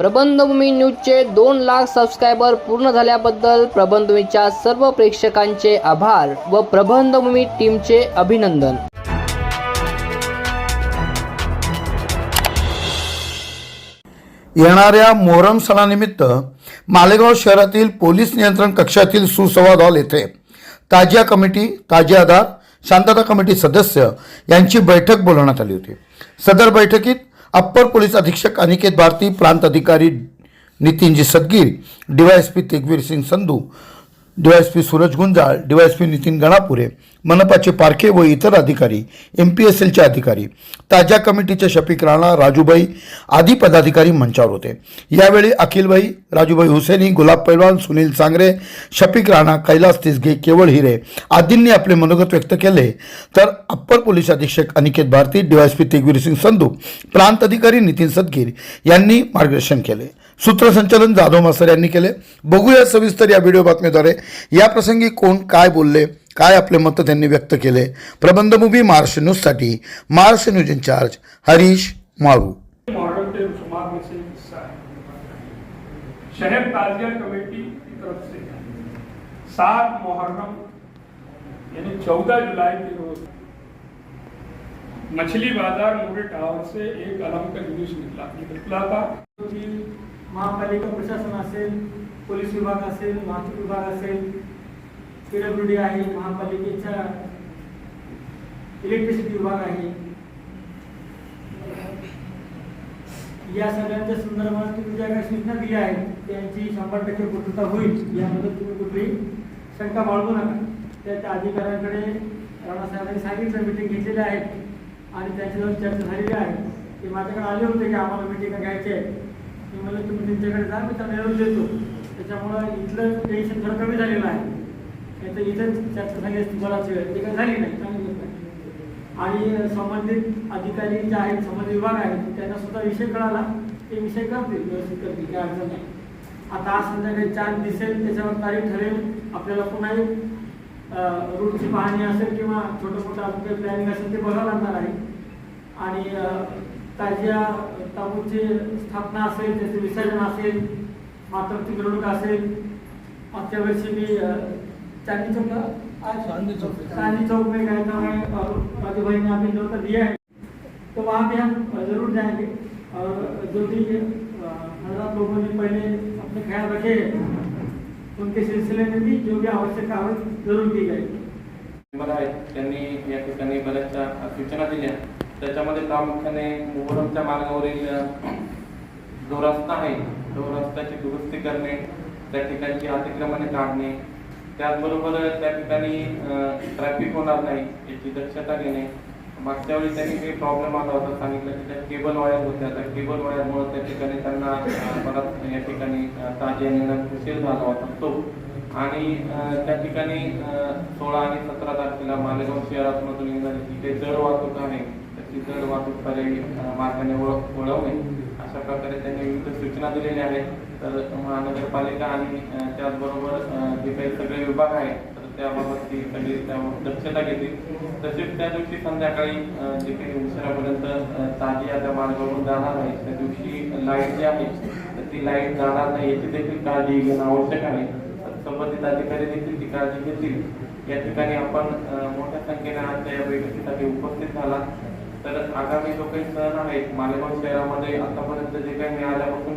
प्रबंधभूमी न्यूजचे दोन लाख सबस्क्रायबर पूर्ण झाल्याबद्दल प्रबंधभूमीच्या सर्व प्रेक्षकांचे आभार व प्रबंधभूमी टीमचे अभिनंदन. येणाऱ्या मोहरम सणानिमित्त मालेगाव शहरातील पोलीस नियंत्रण कक्षातील सुसंवाद हॉल येथे ताजिया कमिटी ताजिया आधार शांतता कमिटी सदस्य यांची बैठक बोलवण्यात आली होती. सदर बैठकीत अप्पर पोलीस अधीक्षक अनिकेत भारती प्रांत अधिकारी Nitinji Sadgir DYSP Tegveer Singh Sandhu DYSP Suraj Gunjal DYSP Nitin Ganapure मनपाचे Parkhe व इतर अधिकारी एम पी एस एलचे अधिकारी ताज्या कमिटीचे शफिक राणा राजूबाई आदी पदाधिकारी मंचावर होते. यावेळी अखिलबाई राजूबाई हुसेनी गुलाब पैलवान सुनील सांगरे शफिक राणा कैलास तिसगे केवळ हिरे आदींनी आपले मनोगत व्यक्त केले. तर अप्पर पोलीस अधीक्षक अनिकेत भारती डीवायएसपी तेगवीर सिंग संधू प्रांत अधिकारी नितीन सदगीर यांनी मार्गदर्शन केले. सूत्रसंचालन जाधव मास्तर यांनी केले. बघूया सविस्तर या व्हिडिओ बातमीद्वारे. या प्रसंगी कोण काय बोलले काय आपले मत त्यांनी व्यक्त केले? प्रबंधभूमी महाराष्ट्र न्यूजसाठी महाराष्ट्र न्यूज़ इन्चार्ज हरीश मारू है। शहर ताजिया कमेटी की तरफ़ से सात मुहर्रम यानी चौदह जुलाई के रोज मछली बाज़ार मूरे टावर से एक अलम का जुलूस निकला। निकला था। महापालिका प्रशासन असेल पोलीस विभाग असेल वाहतूक विभाग असेल पीडब्ल्यूडी आहे महापालिकेचा इलेक्ट्रिसिटी विभाग आहे. या सगळ्यांच्या संदर्भात तुम्ही ज्या काही सूचना दिल्या आहेत त्यांची शंभर टक्के पूर्तता होईल यामध्ये तुम्ही कुठली शंका बाळगू नका. त्या त्या अधिकाऱ्यांकडे राणासाहेबांनी सांगितलं मिटिंग घेतलेल्या आहेत आणि त्यांच्याजवळ चर्चा झालेली आहे. ते माझ्याकडे आले होते की आम्हाला मिटिंग घ्यायची आहे. मी म्हणलं तुम्ही त्यांच्याकडे जा मी त्यांना मिळवून देतो. त्याच्यामुळं इथलं टेन्शन थोडं कमी झालेलं आहे. तर इथं चर्चा झाली असती बराच वेळ ती काही झाली नाही चांगली गोष्ट आणि संबंधित अधिकारी जे आहेत संबंधित विभाग आहेत त्यांना सुद्धा विषय कळाला. ते विषय करतील व्यवस्थित करतील काय अडचण नाही. आता आज संध्याकाळी चार दिसेल त्याच्यावर तारीख ठरेल. आपल्याला पुन्हा एक रूटची पाहणी असेल किंवा छोटं मोठं अजून प्लॅनिंग असेल ते बघावं लागणार आहे. आणि ताज्या ताबूची स्थापना असेल त्याचे विसर्जन असेल मातृत्व मिरवणूक असेल मागच्या वर्षी मी चांदनी चौक आज चांदनी चौक में गया था मैं और राजू भाई ने अभी जो दिया है। तो वहाँ पे हम ज़रूर जाएँगे और जो भी हज़रत लोगों ने पहले अपने ख्याल रखे उनके सिलसिले में भी जो भी आवश्यक कार्रवाई ज़रूर की जाएगी। मेंबर आहेत त्यांनी या ठिकाणी बऱ्याचशा सूचना दिल्या. त्याच्यामध्ये प्रामुख्याने मोहरमच्या मार्गावरील जो रस्ता आहे तो रस्त्याची दुरुस्ती करणे त्या ठिकाणची अतिक्रमणे काढणे त्याचबरोबर त्या ठिकाणी ट्रॅफिक होणार नाही याची दक्षता घेणे. मागच्या वेळी त्यांनी काही प्रॉब्लेम आला होता सांगितलं की त्या केबल वायर होत्या. त्या केबल वायरमुळे त्या ठिकाणी त्यांना परत या ठिकाणी अ, ताजे उशीर झाला होता तो. आणि त्या ठिकाणी सोळा आणि सतरा तारखेला मालेगाव शहरातमधून येणारी तिथे जड वाहतूक आहे त्याची जड वाहतूक पर्यायी मार्गाने ओळख वळवणे अशा प्रकारे त्यांनी विविध सूचना दिलेल्या आहेत. तर महानगरपालिका आणि त्याचबरोबर जे काही सगळे विभाग आहेत तर त्याबाबत ती सगळी त्यावर दक्षता घेतली. तसेच त्या दिवशी संध्याकाळी जे काही उशिरापर्यंत ताजी या त्या मार्गावरून जाणार आहे त्या दिवशी लाइट जी आहे तर ती लाइट जाणार नाही याची देखील काळजी घेणं आवश्यक आहे. संबंधित अधिकारी देखील ती काळजी घेतील. या ठिकाणी आपण मोठ्या संख्येने आजच्या या बैठकीसाठी उपस्थित झाला. तर आगामी जो काही सण आहेत. मालेगाव शहरामध्ये आतापर्यंत जे काही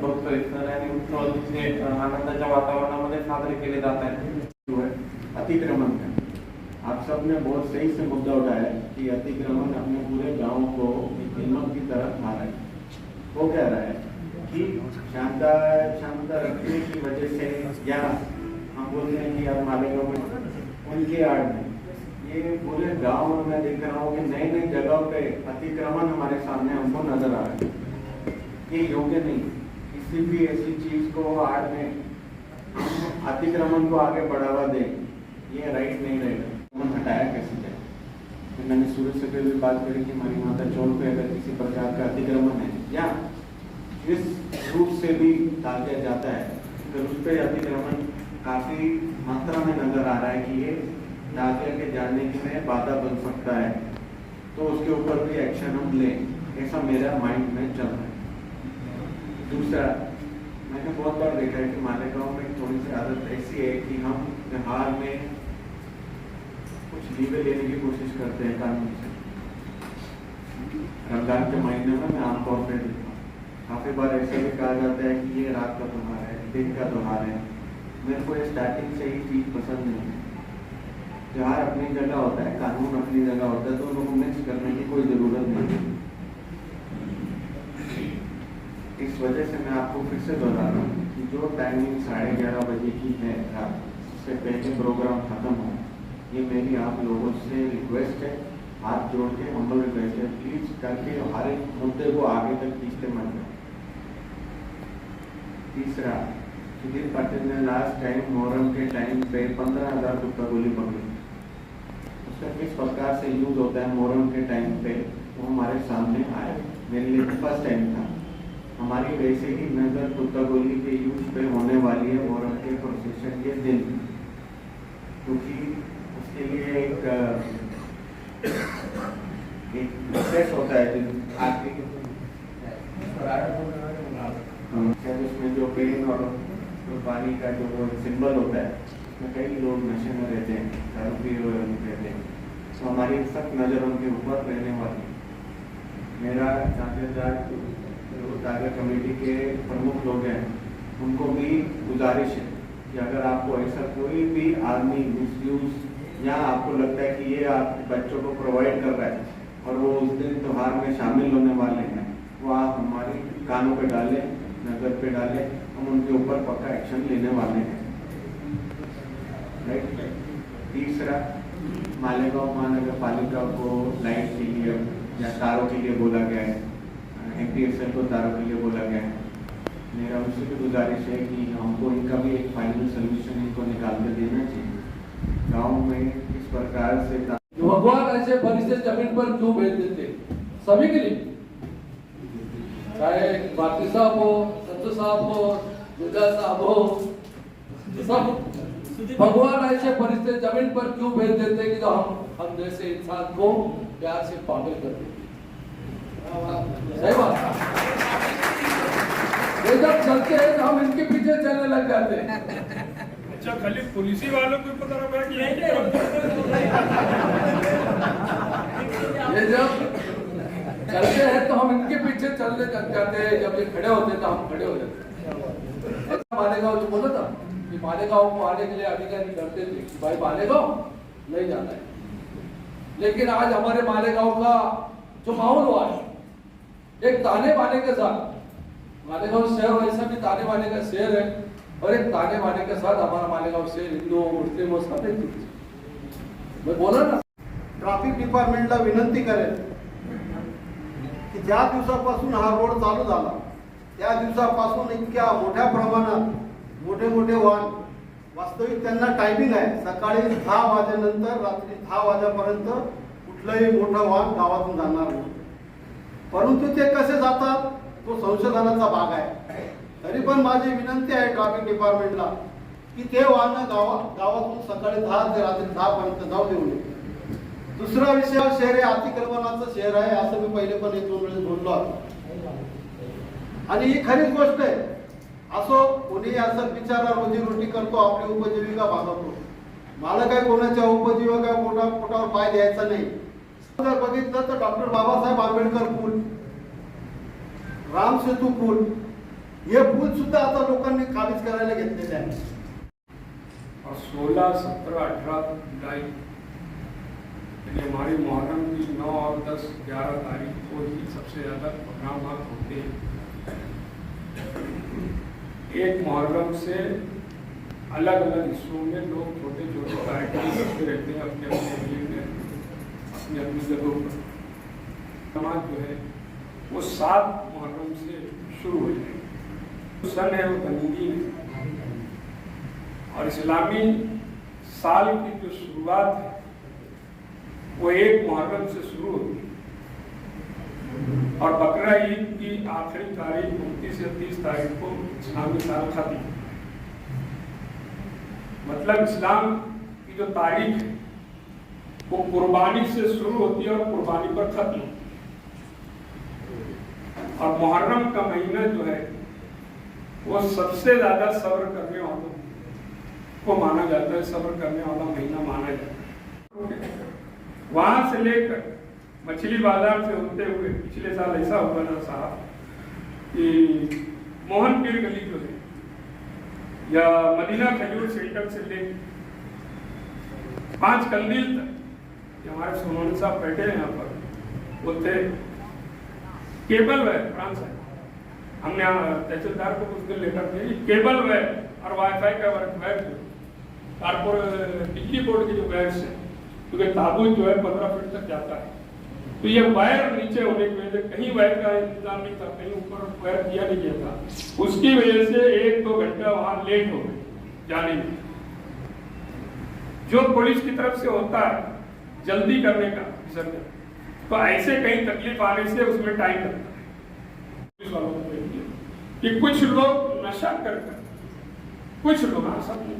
बघतोय, सण आणि उत्सव आनंदाच्या वातावरणामध्ये साजरे केले जात आहेत. अतिक्रमण. आप सबने बहुत सही से मुद्दा उठाया कि अतिक्रमण अपने पूरे गाँव को दीमक की रहा है। वो कह रहा है कि रखने की वजह से या हम बोलते हैं कि में उनके आड़ में ये पूरे गाँव में मैं देख रहा हूँ कि नई नई जगह पे अतिक्रमण हमारे सामने हमको नज़र आ रहा है। ये योग्य नहीं। किसी भी ऐसी चीज़ को आड़ में अतिक्रमण को आगे बढ़ावा दे, ये राइट नहीं रहेगा। हटाया कैसे जाए? फिर मैंने सूरज से भी बात करी कि हमारी माता चौक पे अगर किसी प्रकार का अतिक्रमण है, या इस रूप से भी ताकिया जाता है तो उस पर अतिक्रमण काफ़ी मात्रा में नज़र आ रहा है कि ये ताकिया के जाने की में बाधा बन सकता है। तो उसके ऊपर भी एक्शन हम लें। ऐसा मेरा माइंड में चल रहा है। दूसरा, मैंने बहुत बार देखा है कि मालेगांव में थोड़ी सी आदत ऐसी है कि हम त्योहार में कुछ लीवे लेने की कोशिश करते हैं कानून से। रमज़ान के महीने में मैं आमतौर पर देखता हूँ। काफ़ी बार ऐसे भी कहा जाता है कि ये रात का त्योहार है, दिन का त्योहार है। मेरे को ये स्टार्टिंग से ही चीज़ पसंद नहीं है। त्योहार अपनी जगह होता है, कानून अपनी जगह होता है तो उनको मिक्स करने की कोई ज़रूरत नहीं इस वजह से मैं आपको फिर से दोहरा रहा हूँ कि जो टाइमिंग साढ़े ग्यारह बजे की है, रात उससे पहले प्रोग्राम खत्म हो, ये मेरी आप लोगों से रिक्वेस्ट है। हाथ जोड़ के हम्बल रिक्वेस्ट है। प्लीज़ करके हर एक मुद्दे को आगे तक खींचते मत जाओ। तीसरा सुधीर पाटिल ने लास्ट टाइम मोहरम के टाइम पे पंद्रह हज़ार कुत्ता गोली पकड़ी। उसका किस प्रकार से यूज़ होता है मोहरम के टाइम पे। वो हमारे सामने आया। मेरे लिए फ़र्स्ट टाइम था। हमारी वैसे ही नज़र कुत्ता गोली के यूज़ पे होने वाली है मोहरम के प्रोसेशन के दिन। क्योंकि उसके लिए एक एक प्रोसेस होता है आगे शायद उसमें जो पेन और कुर्बानी का जो सिंबल होता है, उसमें कई लोग नशे में रहते हैं। पिए हुए रहते हैं। तो हमारी सख्त नज़र उनके ऊपर रहने वाली है। मेरा टारगेट कमेटी के प्रमुख लोग हैं, उनको भी गुजारिश है कि अगर आपको ऐसा कोई भी आदमी मिसयूज या आपको लगता है कि ये आप बच्चों को प्रोवाइड कर रहा है और वो उस दिन त्योहार में शामिल होने वाले हैं, वो आप हमारे कानों पे डालें, नज़र पे डालें, हम उनके ऊपर पक्का एक्शन लेने वाले हैं। राइट तीसरा मालेगांव महानगर पालिका को लाइट के लिए या तारों के लिए बोला गया है। एम को तारों के लिए बोला गया है। मेरा उनसे भी गुजारिश है कि हमको इनका भी एक फाइनल सोल्यूशन इनको निकाल कर देना चाहिए। गाँव में किस प्रकार से भगवान ऐसे फरिश्ते ज़मीन पर क्यों भेज देते सभी के लिए। चाहे भारती साहब हो संत साहब हो, दुर्गा साहब हो, सब भगवान ऐसे फरिश्ते ज़मीन पर क्यों भेज देते कि जो हम हम जैसे इंसान को प्यार से पागल कर देते सही बात। ये जब चलते हैं तो हम इनके पीछे चलने लग जाते हैं। अच्छा खाली पुलिसी वालों को पता लगा कि ये ये जब चलते हैं तो हम इनके पीछे चलने लग जाते हैं। जब ये खड़े होते हैं तो हम खड़े हो जाते हैं। मालेगांव जो बोला था? कि को आने के लिए अधिकारी डरते थे? कि भाई मालेगांव नहीं जाना है। लेकिन आज हमारे मालेगांव का जो माहौल हुआ है, एक ताने बाने के साथ मालेगांव शहर वैसा भी ताने बाने का शहर है, और एक ताने बाने के साथ हमारा मालेगांव शहर हिंदू, मुस्लिम सब एक मैं बोला ना, ट्रॅफिक डिपार्टमेंटला विनंती करेल की ज्या दिवसापासून हा रोड चालू झाला, त्या दिवसापासून इतक्या मोठ्या प्रमाणात मोठे मोठे वाहन. वास्तविक त्यांना टायमिंग आहे. सकाळी दहा वाजेनंतर रात्री दहा वाजेपर्यंत कुठलंही मोठं वाहन गावातून जाणार नाही. परंतु ते कसे जातात तो संशोधनाचा भाग आहे. तरी पण माझी विनंती आहे ट्रॅफिक डिपार्टमेंटला की ते वाहनं गावा गावातून सकाळी दहा ते रात्री दहा पर्यंत जाऊ देऊ नये. दुसरा विषय शहर हे अतिक्रमणाचं शहर आहे असं मी पहिले पण एक दोन वेळेस बोललो आणि ही खरीच गोष्ट आहे. असो कोणी असं बिचारा रोजीरोटी करतो आपली उपजीविका भागवतो. मला काय कोणाच्या उपजीविका मोठा पोटावर पाय द्यायचा नाही. जर बघितलं तर डॉक्टर बाबासाहेब आंबेडकर पूल राम सेतू पूल हे पूल सुद्धा आता लोकांनी काबीज करायला घेतलेले आहे. सोळा सतरा अठरा जुलाई यानी हमारी मुहर्रम की नौ और 10, 11 तारीख को ही सबसे ज़्यादा प्रोग्राम होते हैं। एक मुहर्रम से अलग अलग हिस्सों में लोग छोटे छोटे कार्यक्रम करते रहते हैं अपने अपने एरिए में, अपनी अपनी जगहों पर। नमाज़ जो है, वो सात मुहर्रम से शुरू हो जाएगी सन है वो तंगीन है। और इस्लामी साल की जो शुरुआत है, वो एक मुहर्रम से शुरू होती है। और बकरा ईद की आखिरी तारीख उनतीस या तीस तारीख को इस्लामी साल खत्म मतलब इस्लाम की जो तारीख है, वो कुर्बानी से शुरू होती है और कुर्बानी पर खत्म होती और मुहर्रम का महीना जो है, वो सबसे ज़्यादा सब्र करने वालों को माना जाता है। सब्र करने वाला महीना माना जाता है। वहाँ से लेकर मछली बाज़ार से होते हुए पिछले साल ऐसा हुआ ना साहब कि मोहन पीर गली जो है या मदीना खजूर सेंटर से लेकर पाँच कंदील तक हमारे सोनोनी साहब बैठे हैं यहाँ पर थे केबल वै फ्रांस है हमने तहसीलदार को कुछ दिन लेटर दिया केबल वै और वाईफाई का वर्क वैर जो कारपोरेट बिजली बोर्ड के जो वैर्स है, क्योंकि ताबूत जो है पंद्रह फीट तक जाता है। तो ये वायर नीचे होने की वजह से कहीं वायर का इंतज़ाम नहीं था, कहीं ऊपर वायर किया नहीं गया था। उसकी वजह से एक दो घंटा वहाँ लेट हो गए जाने में। जो पुलिस की तरफ़ से होता है, जल्दी करने का विसर्जन तो ऐसे कहीं तकलीफ़ आने से उसमें टाइम लगता है। पुलिस वालों को कि कुछ लोग नशा कर कुछ लोग नहीं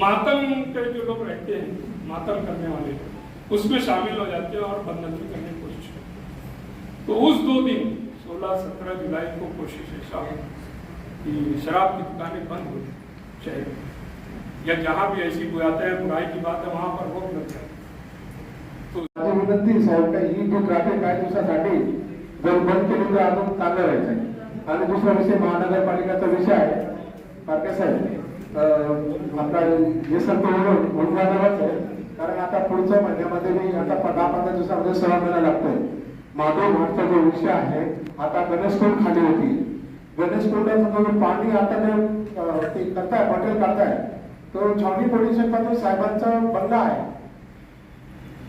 मातम के जो लोग रहते हैं, मातम करने वाले लोग उसमें शामिल हो जाते हैं और बदनजमी करने की कोशिश करते तो उस दो दिन 16-17 जुलाई को कोशिश ऐसा हो कि शराब की दुकानें बंद हो में। या जहाँ भी ऐसी बुराते हैं, बुराई की बात है, वहाँ पर रोक लग जाए। तो विनंती आहे साहेब का ही दूध राहते काही दिवसासाठी जर बंद केली तर अजून चांगलं राहायचं विषय महानगरपालिकेचा विषय आहे आपला हे संत होऊन जाणारच आहे. कारण आता पुढच्या महिन्यामध्ये मी आता प- दहा पंधरा दिवसामध्ये सहा महिना लागतोय. माधव घाटचा जो विषय आहे आता गणेशकोट खाली होती. गणेशकोटाचं जो पाणी आता ते करताय हॉटेल करताय तो छावणी पोलीसपासून साहेबांचा बंगला आहे.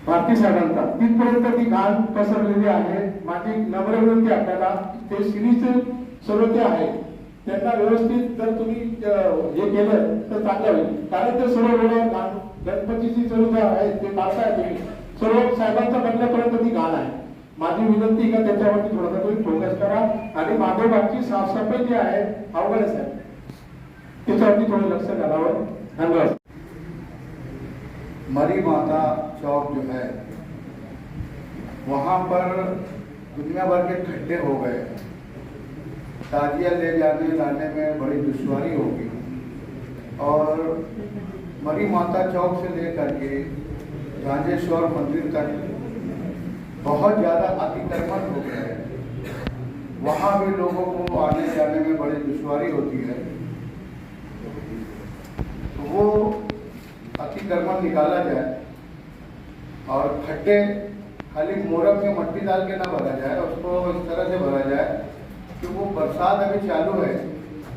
भारती साहेबांचा. तिथपर्यंत ती घाण पसरलेली आहे. माझी नम्र विनंती आपल्याला. ते सिरीचे सर्व आहे. त्यांना व्यवस्थित जर तुम्ही हे केलं तर चांगलं होईल. कारण ते सर्व वेळा गणपतीची सर्व आहे ते पाहताय तुम्ही. सर्व साहेबांचा बंगल्यापर्यंत ती घाण आहे. माझी विनंती का त्याच्यावरती थोडासा तुम्ही फोकस करा. आणि माधवबागची साफसफाई जी आहे अवघड आहे साहेब. त्याच्यावरती थोडं लक्ष घालावं. धन्यवाद. मरी माता चौक जो है वहाँ पर दुनिया भर के खड्डे हो गए। ताजिया ले जाने, लाने में बड़ी दुश्वारी होगी। और मरी माता चौक से लेकर के राजेश्वर मंदिर तक बहुत ज़्यादा अतिक्रमण हो गया है। वहाँ भी लोगों को आने जाने में बड़ी दुश्वारी होती है। तो वो अतिक्रमण निकाला जाए और खड्डे खाली मोरम में मट्टी डाल के ना भरा जाए, उसको इस तरह से भरा जाए कि वो बरसात अभी चालू है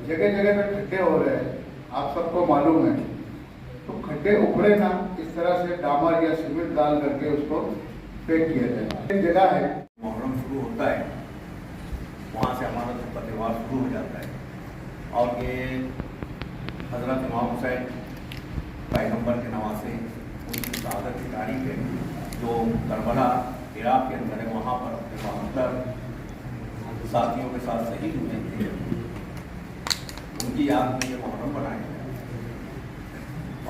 जगह जगह पर खड्डे हो रहे हैं, आप सबको मालूम है। तो खड्डे उखड़े ना, इस तरह से डामर या सीमेंट डाल करके उसको पैक किया जाए। एक जगह है। मुहर्रम शुरू होता है, वहाँ से हमारा सबका त्यौहार शुरू हो जाता है। और ये हज़रत इमाम हुसैन पैगंबर के नवासे, उनकी शहादत की तारीख है, जो करबला इराक के अंदर है, वहाँ पर अपने साथियों के साथ शहीद हुए उनकी याद में ये मुहर्रम बनाया गया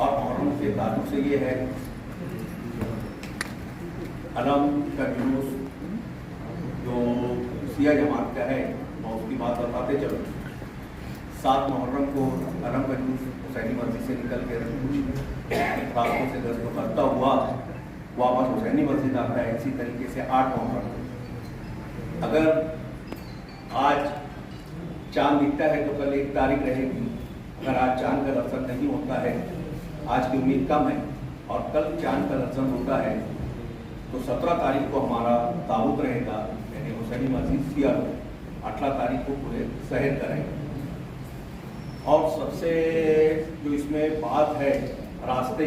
और मुहर्रम के ताल्लुक से ये है अलम का जुलूस जो सिया जमात का है, मैं उसकी बात बताते चलो। सात मुहर्रम को अलम का जुलूस हुसैनी मस्जिद से निकल कुछ रास्तों से दस्त करता हुआ वापस हुसैनी मस्जिद आता है, इसी तरीके से आठ मुहर्रम को अगर आज चाँद दिखता है तो कल एक तारीख रहेगी, अगर आज चाँद का दर्शन नहीं होता है, आज की उम्मीद कम है और कल चाँद का दर्शन होता है तो सत्रह तारीख को हमारा ताबूत रहेगा, यानी हुसैनी मस्जिद सिया अठारह तारीख को पूरे शहर का रहेगा। और सबसे जो इसमें बात है, रास्ते,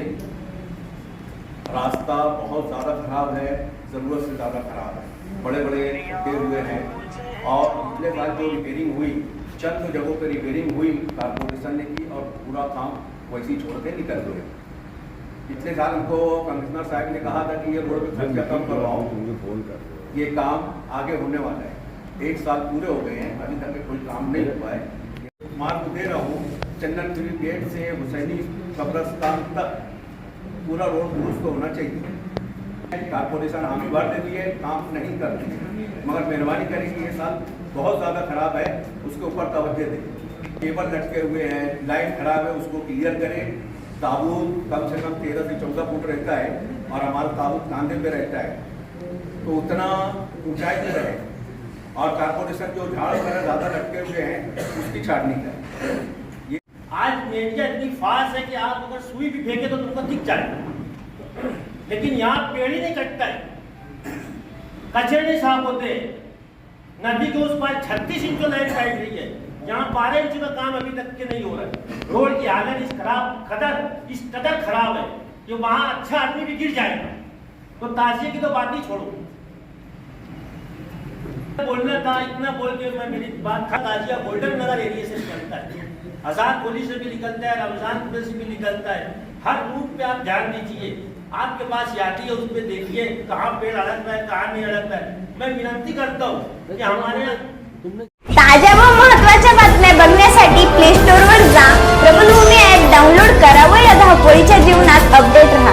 रास्ता बहुत ज़्यादा खराब है, ज़रूरत से ज़्यादा खराब है बड़े बड़े खड्डे हुए हैं। और पिछले साल जो रिपेयरिंग हुई चंद जगहों पर रिपेयरिंग हुई कारपोरेशन ने की और पूरा काम वैसे ही छोड़ के निकल गए। पिछले साल हमको कमिश्नर साहब ने कहा था कि ये रोड पे खर्चा कम करवाओ। ये काम आगे होने वाला है। एक साल पूरे हो गए हैं अभी तक कोई काम नहीं हुआ है। मार्ग दे रहा हूँ चंदनपुरी गेट से हुसैनी कब्रस्तान तक पूरा रोड दुरुस्त होना चाहिए। कारपोरेशन हामी भर देती है, काम नहीं करती है। मगर मेहरबानी करें कि ये साल बहुत ज़्यादा खराब है, उसके ऊपर तवज्जो दें। केबल लटके हुए हैं, लाइन खराब है, उसको क्लियर करें। ताबूत कम से कम तेरह से चौदह फुट रहता है और हमारा ताबूत कांधे पे रहता है। तो उतना ऊंचाई पे रहे और कारपोरेशन जो झाड़ वगैरह ज़्यादा लटके हुए हैं, उसकी छाटनी करें। आज मीडिया इतनी फास्ट है कि आप अगर सुई भी फेंके तो तुमको दिख जाए। लेकिन यहाँ पेड़ ही नहीं कटता है। कचरे नहीं साफ़ होते। नदी के उस पार छत्तीस इंच लाइन रही है। यहाँ बारह इंच का काम अभी तक के नहीं हो रहा है। रोड की हालत इस खराब कदर इस कदर खराब है कि वहाँ अच्छा आदमी भी गिर जाएगा। तो ताजिए की तो बात ही छोड़ो। बोलना था, इतना बोल के मैं मेरी बात था। ताजिया गोल्डन नगर एरिया से निकलता है। आज़ाद पुलिस से भी निकलता है रमज़ान पुलिस से भी निकलता है। हर रूट पे आप ध्यान दीजिए। आपके पास यादी है उस पर देखिए कहाँ पेड़ अड़क है कहाँ नहीं अड़क है। मैं विनंती करता हूँ कि हमारे ताजा व महत्त्वाच्या बातम्या बघण्यासाठी प्ले स्टोर वर जा. प्रबलभूमी ऍप डाउनलोड करा व या धावपळीच्या जीवनात अपडेट राहा.